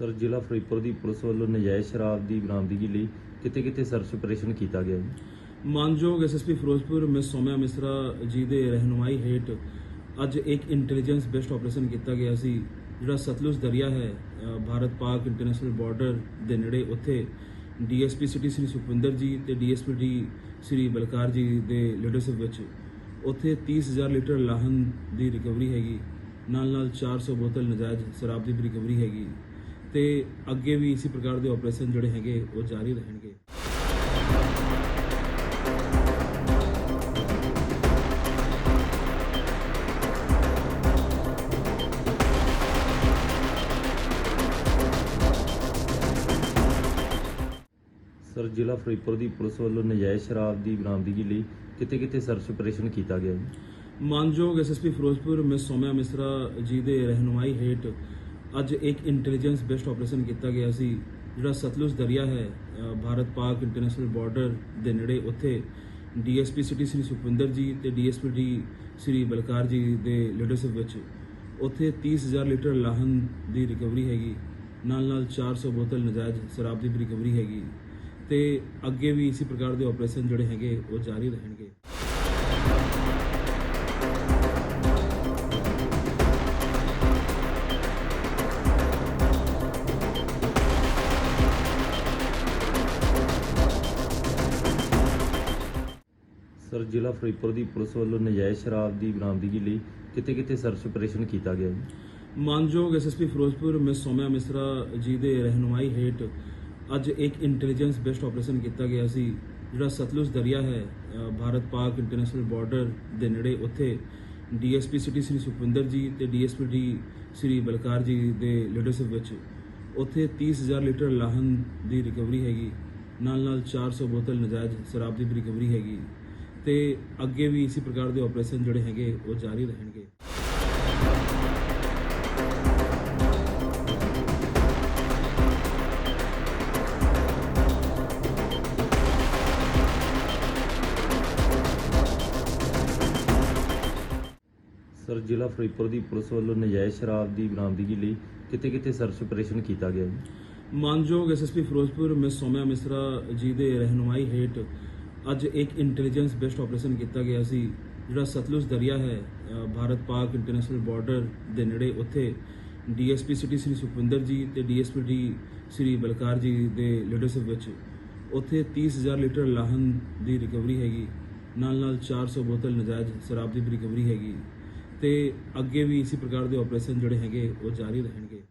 Sir, ਜ਼ਿਲ੍ਹਾ ਫਰੀਦਕੋਟ ਦੀ police ਵੱਲੋਂ ਨਜਾਇਜ਼ ਸ਼ਰਾਬ ਦੀ ਬਰਾਮਦਗੀ ਲਈ ਕਿਤੇ ਕਿਤੇ ਸਰਚ ਆਪਰੇਸ਼ਨ ਕੀਤਾ ਗਿਆ ਜੀ ਮਾਨਯੋਗ ਐਸਐਸਪੀ ਫਿਰੋਜ਼ਪੁਰ ਮਿਸ ਸੋਮਿਆ ਮਿਸਰਾ ਜੀ ਦੇ ਰਹਿਨੁਮਾਈ ਹੇਠ ਅੱਜ ਇੱਕ ਇੰਟੈਲੀਜੈਂਸ ਬੇਸਡ ਆਪਰੇਸ਼ਨ ਕੀਤਾ ਗਿਆ ਸੀ, ਜਿਹੜਾ ਸਤਲੁਜ ਦਰਿਆ ਹੈ ਭਾਰਤ ਪਾਕ ਇੰਟਰਨੈਸ਼ਨਲ ਬਾਰਡਰ ਦੇ ਨੇੜੇ ਉੱਥੇ ਡੀਐਸਪੀ ਸਿਟੀ ਸ੍ਰੀ ਸੁਖਵਿੰਦਰ ਜੀ ਤੇ ਡੀਐਸਪੀ ਡੀ ਸ੍ਰੀ ਬਲਕਾਰ ਜੀ ਦੇ ਲੀਡਰਸ਼ਿਪ ਵਿੱਚ ਉੱਥੇ 30000 ਲੀਟਰ ਲਾਹਨ ਦੀ ਰਿਕਵਰੀ ਹੈਗੀ ਨਾਲ ਨਾਲ 400 ਬੋਤਲ ਨਜਾਇਜ਼ ਸ਼ਰਾਬ ਦੀ ਵੀ ਰਿਕਵਰੀ ਹੈਗੀ। ਤੇ ਅੱਗੇ ਵੀ ਇਸੇ ਪ੍ਰਕਾਰ ਦੇ ਆਪਰੇਸ਼ਨ ਜਿਹੜੇ ਹੈਗੇ ਉਹ ਜਾਰੀ ਰਹਿਣਗੇ। ਸਰ ਜ਼ਿਲ੍ਹਾ ਫਰੀਦਕੋਟ ਦੀ ਪੁਲਿਸ ਵੱਲੋਂ ਨਜਾਇਜ਼ ਸ਼ਰਾਬ ਦੀ ਬਰਾਮਦਗੀ ਲਈ ਕਿਤੇ ਕਿਤੇ ਸਰਚ ਆਪਰੇਸ਼ਨ ਕੀਤਾ ਗਿਆ ਜੀ? ਮਾਨਯੋਗ ਐਸਐਸਪੀ ਫਿਰੋਜ਼ਪੁਰ ਮਿਸ ਸੋਮਿਆ ਮਿਸਰਾ ਜੀ ਦੇ ਰਹਿਨੁਮਾਈ ਹੇਠ ਅੱਜ ਇੱਕ ਇੰਟੈਲੀਜੈਂਸ ਬੇਸਡ ਆਪਰੇਸ਼ਨ ਕੀਤਾ ਗਿਆ ਸੀ, ਜਿਹੜਾ ਸਤਲੁਜ ਦਰਿਆ ਹੈ ਭਾਰਤ ਪਾਕ ਇੰਟਰਨੈਸ਼ਨਲ ਬਾਰਡਰ ਦੇ ਨੇੜੇ ਉੱਥੇ ਡੀਐਸਪੀ ਸਿਟੀ ਸ੍ਰੀ ਸੁਖਵਿੰਦਰ ਜੀ ਤੇ ਡੀਐਸਪੀ ਡੀ ਸ੍ਰੀ ਬਲਕਾਰ ਜੀ ਦੇ ਲੀਡਰਸ਼ਿਪ ਵਿੱਚ ਉੱਥੇ 30000 ਲੀਟਰ ਲਾਹਨ ਦੀ ਰਿਕਵਰੀ ਹੈਗੀ, ਨਾਲ ਨਾਲ 400 ਬੋਤਲ ਨਜਾਇਜ਼ ਸ਼ਰਾਬ ਦੀ ਵੀ ਰਿਕਵਰੀ ਹੈਗੀ ਤੇ ਅੱਗੇ ਵੀ ਇਸੇ ਪ੍ਰਕਾਰ ਦੇ ਆਪਰੇਸ਼ਨ ਜਿਹੜੇ ਹੈਗੇ ਉਹ ਜਾਰੀ ਰਹਿਣਗੇ। ਸਰ, ਜ਼ਿਲ੍ਹਾ ਫਰੀਦਕੋਟ ਦੀ ਪੁਲਿਸ ਵੱਲੋਂ ਨਜਾਇਜ਼ ਸ਼ਰਾਬ ਦੀ ਬਰਾਮਦਗੀ ਲਈ ਕਿਤੇ ਕਿਤੇ ਸਰਚ ਆਪਰੇਸ਼ਨ ਕੀਤਾ ਗਿਆ ਜੀ? ਮਾਨਯੋਗ ਐਸਐਸਪੀ ਫਿਰੋਜ਼ਪੁਰ ਮਿਸ ਸੋਮਿਆ ਮਿਸਰਾ ਜੀ ਦੇ ਰਹਿਨੁਮਾਈ ਹੇਠ ਅੱਜ ਇੱਕ ਇੰਟੈਲੀਜੈਂਸ ਬੇਸਡ ਆਪਰੇਸ਼ਨ ਕੀਤਾ ਗਿਆ ਸੀ, ਜਿਹੜਾ ਸਤਲੁਜ ਦਰਿਆ ਹੈ ਭਾਰਤ ਪਾਕ ਇੰਟਰਨੈਸ਼ਨਲ ਬਾਰਡਰ ਦੇ ਨੇੜੇ ਉੱਥੇ। ਡੀਐਸਪੀ ਸਿਟੀ ਸ੍ਰੀ ਸੁਖਵਿੰਦਰ ਜੀ ਤੇ ਡੀਐਸਪੀ ਡੀ ਸ੍ਰੀ ਬਲਕਾਰ ਜੀ ਦੇ ਲੀਡਰਸ਼ਿਪ ਵਿੱਚ ਉੱਥੇ 30000 ਲੀਟਰ ਲਾਹਨ ਦੀ ਰਿਕਵਰੀ ਹੈਗੀ ਨਾਲ ਨਾਲ 400 ਬੋਤਲ ਨਜਾਇਜ਼ ਸ਼ਰਾਬ ਦੀ ਵੀ ਰਿਕਵਰੀ ਹੈਗੀ। ਤੇ ਅੱਗੇ ਵੀ ਇਸੇ ਪ੍ਰਕਾਰ ਦੇ ਆਪਰੇਸ਼ਨ ਜਿਹੜੇ ਹੈਗੇ ਉਹ ਜਾਰੀ ਰਹਿਣਗੇ। ਸਰ ਜ਼ਿਲ੍ਹਾ ਫਰੀਦਕੋਟ ਦੀ ਪੁਲਿਸ ਵੱਲੋਂ ਨਜਾਇਜ਼ ਸ਼ਰਾਬ ਦੀ ਬਰਾਮਦਗੀ ਲਈ ਕਿਤੇ ਕਿਤੇ ਸਰਚ ਆਪਰੇਸ਼ਨ ਕੀਤਾ ਗਿਆ ਜੀ? ਮਾਨਯੋਗ ਐਸਐਸਪੀ ਫਿਰੋਜ਼ਪੁਰ ਮਿਸ ਸੋਮਿਆ ਮਿਸਰਾ ਜੀ ਦੇ ਰਹਿਨੁਮਾਈ ਹੇਠ ਅੱਜ ਇੱਕ ਇੰਟੈਲੀਜੈਂਸ ਬੇਸਡ ਆਪਰੇਸ਼ਨ ਕੀਤਾ ਗਿਆ ਸੀ, ਜਿਹੜਾ ਸਤਲੁਜ ਦਰਿਆ ਹੈ ਭਾਰਤ ਪਾਕ ਇੰਟਰਨੈਸ਼ਨਲ ਬਾਰਡਰ ਦੇ ਨੇੜੇ ਉੱਥੇ ਡੀਐਸਪੀ ਸਿਟੀ ਸ੍ਰੀ ਸੁਖਵਿੰਦਰ ਜੀ ਤੇ ਡੀਐਸਪੀ ਡੀ ਸ੍ਰੀ ਬਲਕਾਰ ਜੀ ਦੇ ਲੀਡਰਸ਼ਿਪ ਵਿੱਚ। ਉੱਥੇ 30000 ਲੀਟਰ ਲਾਹਨ ਦੀ ਰਿਕਵਰੀ ਹੈਗੀ, ਨਾਲ ਨਾਲ 400 ਬੋਤਲ ਨਜਾਇਜ਼ ਸ਼ਰਾਬ ਦੀ ਵੀ ਰਿਕਵਰੀ ਹੈਗੀ ਤੇ ਅੱਗੇ ਵੀ ਇਸੇ ਪ੍ਰਕਾਰ ਦੇ ਆਪਰੇਸ਼ਨ ਜਿਹੜੇ ਹੈਗੇ, ਉਹ ਜਾਰੀ ਰਹਿਣਗੇ।